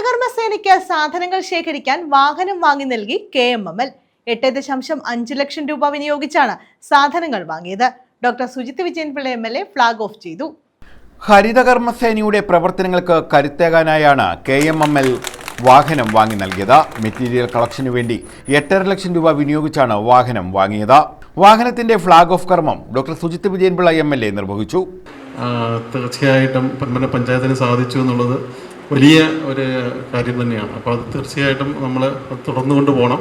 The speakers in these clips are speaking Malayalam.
ഹരിതകർമ്മ സേനയ്ക്ക് സാധനങ്ങൾ ശേഖരിക്കാൻ വാഹനം വാങ്ങി നൽകി കെ എം എം എൽ. എട്ട് ദശാംശം അഞ്ച് ലക്ഷം രൂപ വിനിയോഗിച്ചാണ് സാധനങ്ങൾ വാങ്ങിയത്. Doctor Sujith Vijayan Pillai M L A flag off ചെയ്തു. ഹരിതകർമ്മസേനയുടെ പ്രവർത്തനങ്ങൾക്ക് കരുത്തേകാനായാണ് കെ എം എം എൽ വാഹനം വാങ്ങി നൽകിയത്. മെറ്റീരിയൽ കളക്ഷനു വേണ്ടി എട്ടര ലക്ഷം രൂപ വിനിയോഗിച്ചാണ് വാഹനം വാങ്ങിയത്. വാഹനത്തിന്റെ ഫ്ളാഗ് ഓഫ് കർമ്മം doctor Sujith Vijayan Pillai M L A നിർവഹിച്ചു. തീർച്ചയായിട്ടും പന്മന പഞ്ചായത്തിന് സാധിച്ചു എന്നുള്ളത് വലിയ ഒരു കാര്യം തന്നെയാണ്. അപ്പോൾ അത് തീർച്ചയായിട്ടും നമ്മൾ തുടർന്നു കൊണ്ടുപോകണം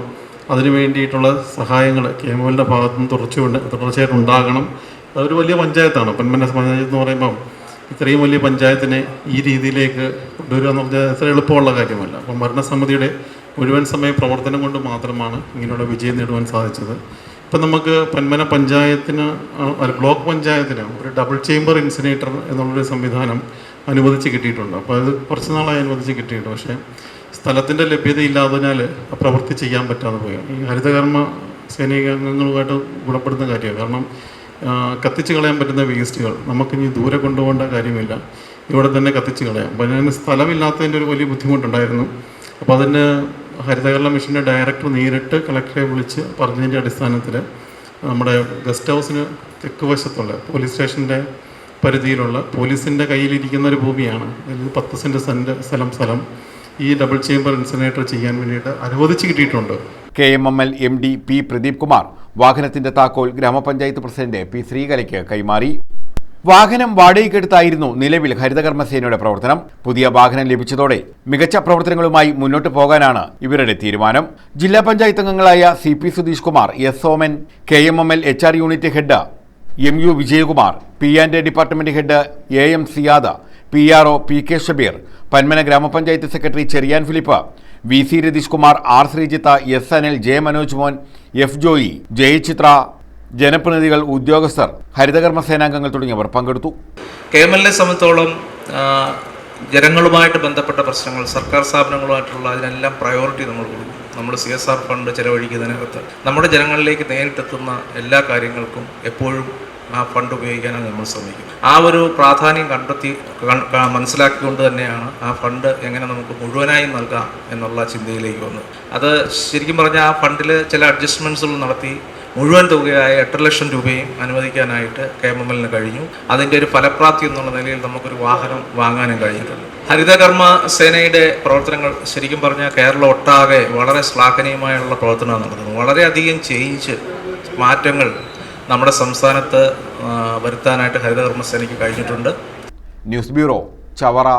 അതിനു വേണ്ടിയിട്ടുള്ള സഹായങ്ങൾ കെ എം എല്ലിന്റെ നിന്ന് തുടർച്ചയുണ്ട് തുടർച്ചയായിട്ട് ഉണ്ടാകണം. അതൊരു വലിയ പഞ്ചായത്താണ്. പൊന്മന പഞ്ചായത്ത് എന്ന് പറയുമ്പം ഇത്രയും വലിയ പഞ്ചായത്തിനെ ഈ രീതിയിലേക്ക് കൊണ്ടുവരിക എന്ന് പറഞ്ഞാൽ അത്ര എളുപ്പമുള്ള കാര്യമല്ല. അപ്പം ഭരണസമിതിയുടെ മുഴുവൻ സമയ പ്രവർത്തനം കൊണ്ട് മാത്രമാണ് ഇങ്ങനെയുള്ള വിജയം നേടുവാൻ സാധിച്ചത്. ഇപ്പം നമുക്ക് പന്മന പഞ്ചായത്തിന് ബ്ലോക്ക് പഞ്ചായത്തിന് ഒരു ഡബിൾ ചേംബർ ഇൻസിനേറ്റർ എന്നുള്ളൊരു സംവിധാനം അനുവദിച്ച് കിട്ടിയിട്ടുണ്ട്. അപ്പോൾ അത് കുറച്ച് നാളായി അനുവദിച്ച് കിട്ടിയിട്ടുണ്ട്. പക്ഷേ സ്ഥലത്തിന്റെ ലഭ്യത ഇല്ലാത്തതിനാൽ പ്രവൃത്തി ചെയ്യാൻ പറ്റാതെ പോയി. ഈ ഹരിതകർമ്മ സൈനിക അംഗങ്ങളുമായിട്ട് ഗുണപ്പെടുന്ന കാര്യമാണ്. കാരണം കത്തിച്ച് കളയാൻ പറ്റുന്ന വേസ്റ്റുകൾ നമുക്ക് നമുക്കിനി ദൂരെ കൊണ്ടുപോകേണ്ട കാര്യമില്ല. ഇവിടെ തന്നെ കത്തിച്ച് കളയാം. അപ്പോൾ അതിന് സ്ഥലമില്ലാത്തതിന്റെ ഒരു വലിയ ബുദ്ധിമുട്ടുണ്ടായിരുന്നു. അപ്പോൾ അതിന് ഹരിതകർമ്മ മിഷന്റെ ഡയറക്ടർ നേരിട്ട് കളക്ടറെ വിളിച്ച് പറഞ്ഞതിന്റെ അടിസ്ഥാനത്തിൽ നമ്മുടെ ഗസ്റ്റ് ഹൗസിന് തെക്ക് വശത്തുള്ള പോലീസ് സ്റ്റേഷന്റെ പരിധിയിലുള്ള പോലീസിന്റെ കയ്യിലിരിക്കുന്ന ഒരു ഭൂമിയാണ്. അതിൽ പത്ത് സെന്റ് സെന്റ് സ്ഥലം സ്ഥലം ഈ ഡബിൾ ചേംബർ ഇൻസിനേറ്റർ ചെയ്യാൻ വേണ്ടിയിട്ട് അനുവദിച്ച് കിട്ടിയിട്ടുണ്ട്. K M M L M D P Pradeep Kumar വാഹനത്തിന്റെ താക്കോൽ ഗ്രാമപഞ്ചായത്ത് പ്രസിഡന്റ് പി ശ്രീകലയ്ക്ക് കൈമാറി. വാഹനം വാടകയ്ക്കെടുത്തായിരുന്നു നിലവിൽ ഹരിതകർമ്മസേനയുടെ പ്രവർത്തനം. പുതിയ വാഹനം ലഭിച്ചതോടെ മികച്ച പ്രവർത്തനങ്ങളുമായി മുന്നോട്ട് പോകാനാണ് ഇവരുടെ തീരുമാനം. ജില്ലാ പഞ്ചായത്ത് അംഗങ്ങളായ C P Sudheesh Kumar S Oman K M M L H R unit head M U Vijayakumar P and department head A M Siyada P R O P K Shabeer Panmana ഗ്രാമപഞ്ചായത്ത് secretary Cherian Philip V C Ratheesh Kumar R Sreejith S Anil J Manoj Mon F Joy Jayachitra ജനപ്രതിനിധികൾ ഉദ്യോഗസ്ഥർ ഹരിതകർമ്മ സേനാംഗങ്ങൾ തുടങ്ങിയവർ പങ്കെടുത്തു. കെ എം എല്ലിനെ സംബന്ധിച്ചോളം ജനങ്ങളുമായിട്ട് ബന്ധപ്പെട്ട പ്രശ്നങ്ങൾ സർക്കാർ സ്ഥാപനങ്ങളുമായിട്ടുള്ള അതിനെല്ലാം പ്രയോറിറ്റി നമ്മൾ കൊടുക്കും. നമ്മൾ സി എസ് ആർ ഫണ്ട് ചെലവഴിക്കുന്നതിനകത്ത്. നമ്മുടെ ജനങ്ങളിലേക്ക് നേരിട്ടെത്തുന്ന എല്ലാ കാര്യങ്ങൾക്കും എപ്പോഴും ആ ഫണ്ട് ഉപയോഗിക്കാനാണ് നമ്മൾ ശ്രമിക്കുന്നത്. ആ ഒരു പ്രാധാന്യം കണ്ടെത്തി മനസ്സിലാക്കിക്കൊണ്ട് തന്നെയാണ് ആ ഫണ്ട് എങ്ങനെ നമുക്ക് മുഴുവനായും നൽകാം എന്നുള്ള ചിന്തയിലേക്ക് വന്നത്. അത് ശരിക്കും പറഞ്ഞാൽ ആ ഫണ്ടിൽ ചില അഡ്ജസ്റ്റ്മെന്റ്സുകൾ നടത്തി മുഴുവൻ തുകയായ എട്ട് ലക്ഷം രൂപയും അനുവദിക്കാനായിട്ട് കെ എം എം എല്ലിന് കഴിഞ്ഞു. അതിന്റെ ഒരു ഫലപ്രാപ്തി എന്നുള്ള നിലയിൽ നമുക്കൊരു വാഹനം വാങ്ങാനും കഴിഞ്ഞിട്ടുണ്ട്. ഹരിതകർമ്മ സേനയുടെ പ്രവർത്തനങ്ങൾ ശരിക്കും പറഞ്ഞാൽ കേരളം ഒട്ടാകെ വളരെ ശ്ലാഘനീയമായുള്ള പ്രവർത്തനമാണ് നടക്കുന്നത് വളരെയധികം ചേഞ്ച് മാറ്റങ്ങൾ നമ്മുടെ സംസ്ഥാനത്ത് വരുത്താനായിട്ട് ഹരിതകർമ്മ സേനയ്ക്ക് കഴിഞ്ഞിട്ടുണ്ട്. News bureau Chavara.